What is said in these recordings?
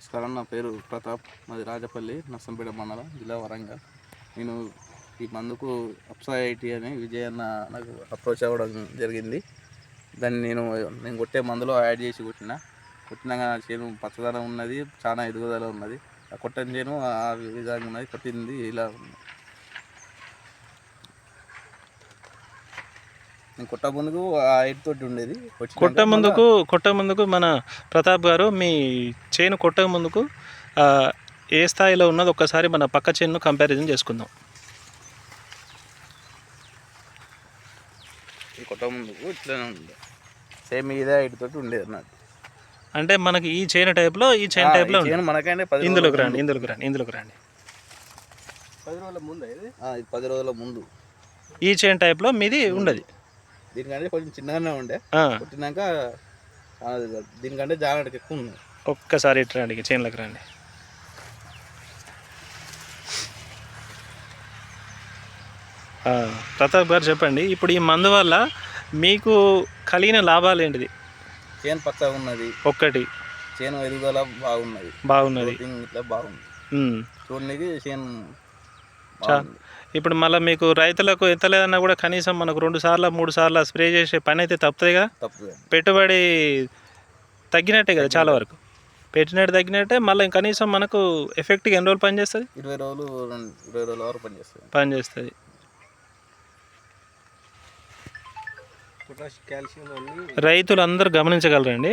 నమస్కారం. నా పేరు ప్రతాప్. మాది రాజపల్లి నర్సంపేట మండలం జిల్లా వరంగల్. నేను ఈ మందుకు అప్సా ఐటీ అని విజయ్ అన్న నాకు అప్రోచ్ అవ్వడం జరిగింది. దాన్ని నేను నేను కొట్టే మందులో యాడ్ చేసి కొట్టిన. కొట్టినాక నా చేను పచ్చదనం ఉన్నది చాలా ఎదుగుదల ఉన్నది. ఆ కొట్టని చేను ఆ విధంగా ఉన్నది కొట్టింది ఇలా ఉంది కొట్ట ముందుకు తోటి ఉండేది. కొట్ట ముందుకు కొట్ట ముందుకు మన ప్రతాప్ గారు మీ చేను కొట్ట ముందుకు ఆ, ఏ స్థాయిలో ఉన్నది ఒక్కసారి మన పక్క చేను కంపారిజన్ చేసుకుందాం. ఈ కొట్ట ముందుకు ఇట్లానే ఉంది సేమ్ ఇదే ఐటీ తోటి ఉండేది నాకు అంటే మనకి ఈ చైన్ టైప్లో ఈ చైన్ టైప్లో మనకంటే ఇందులోకి రండి ఇందులోకి రండి ఇందులోకి రండి. పది రోజుల ముందు ఇది? ఇది పది రోజుల ముందు. ఈ చైన్ టైప్లో మీది ఉండదు. దీనికంటే కొంచెం చిన్నగానే ఉండే. ఆ, దీనికంటే జాగ్రత్తకి ఎక్కువ ఉంది ఒక్కసారి ఇటు రండి చైన్లోకి రండి. ప్రతాప్ గారు చెప్పండి ఇప్పుడు ఈ మందు వల్ల మీకు కలిగిన లాభాలు ఏంటిది? చేను పచ్చగా ఉన్నది. ఒక్కటి. చేను ఎదుగుదల బాగున్నది. బాగున్నది. ఇట్లా బాగుంది. చూడడానికి చేను చా. ఇప్పుడు మళ్ళీ మీకు రైతులకు ఎంత లేదన్నా కూడా కనీసం మనకు రెండు సార్లు మూడు సార్లు స్ప్రే చేసే పని అయితే తప్పుతుంది కదా పెట్టుబడి తగ్గినట్టే కదా చాలా వరకు. పెట్టినట్టు తగ్గినట్టే మళ్ళీ కనీసం మనకు ఎఫెక్ట్గా ఎన్ని రోజులు పనిచేస్తుంది? ఇరవై రోజులు రెండు- ఇరవై రోజుల వరకు పనిచేస్తుంది. పనిచేస్తుంది. రైతులు అందరూ గమనించగలరండి.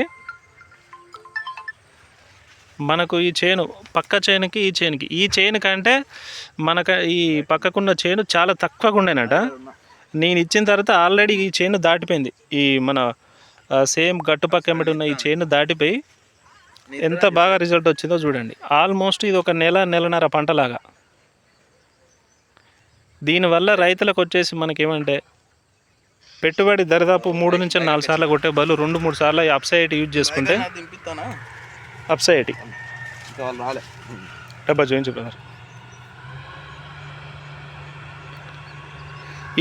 మనకు ఈ చేను పక్క చేనుకి ఈ చేనుకి. ఈ చేను కంటే మనకు ఈ పక్కకున్న చేను చాలా తక్కువగా ఉండేనట. నేను ఇచ్చిన తర్వాత ఆల్రెడీ ఈ చేను దాటిపోయింది. ఈ మన సేమ్ గట్టు పక్క ఎమ్మటి ఉన్న ఈ చేను దాటిపోయి ఎంత బాగా రిజల్ట్ వచ్చిందో చూడండి. ఆల్మోస్ట్ ఇది ఒక నెల నెలన్నర పంటలాగా. దీనివల్ల రైతులకు వచ్చేసి మనకేమంటే పెట్టుబడి దరిదాపు మూడు నుంచి నాలుగు సార్లు కొట్టే బదులు రెండు మూడు సార్లు అప్సైట్ యూజ్ చేసుకుంటే అప్సైట్. రాలే. డబ్బా చూపించు బ్రదర్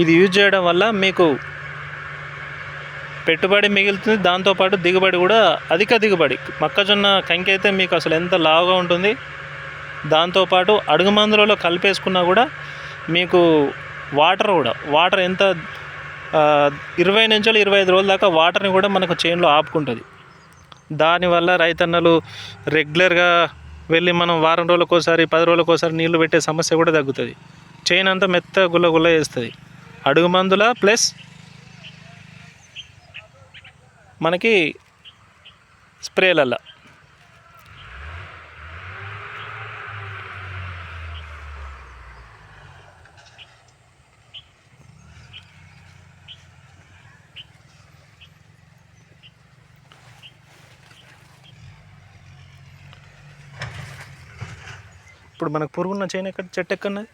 ఇది యూజ్ చేయడం వల్ల మీకు పెట్టుబడి మిగులుతుంది. దాంతోపాటు దిగుబడి కూడా అధిక దిగుబడి. మొక్కజొన్న కంకి అయితే మీకు అసలు ఎంత లావుగా ఉంటుంది. దాంతోపాటు అడుగు మందులలో కలిపేసుకున్నా కూడా మీకు వాటర్ కూడా వాటర్ ఎంత ఇరవై నుంచి ఇరవై ఐదు రోజుల దాకా వాటర్ని కూడా మనకు చేనులో ఆపుకుంటుంది. దానివల్ల రైతన్నలు రెగ్యులర్గా వెళ్ళి మనం వారం రోజులకోసారి పది రోజులకోసారి నీళ్ళు పెట్టే సమస్య కూడా తగ్గుతుంది. చైన్ అంతా మెత్త గుల్ల గుల్ల వేస్తుంది అడుగు మందుల ప్లస్ మనకి స్ప్రేలల్లా. ఇప్పుడు మనకు పురుగున్న చైన్ ఎక్కడ చెట్టు ఎక్కడున్నది?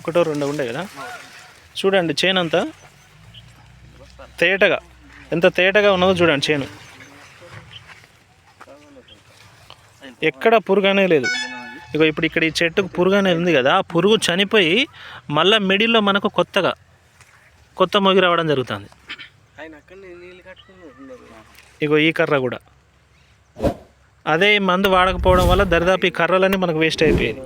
ఒకటో రెండో ఉండే కదా? చూడండి చైన్ అంతా తేటగా. ఎంత తేటగా ఉన్నదో చూడండి చేను. ఎక్కడ పురుగు అనేది లేదు. ఇగో ఇప్పుడు ఇక్కడ ఈ చెట్టుకు పురుగు అనేది ఉంది కదా ఆ పురుగు చనిపోయి మళ్ళీ మిడిల్లో మనకు కొత్తగా కొత్త మొగి రావడం జరుగుతుంది. ఇగో ఈ కర్ర కూడా. అదే ఈ మందు వాడకపోవడం వల్ల దరిదాపు ఈ కర్రలన్నీ మనకు వేస్ట్ అయిపోయేది.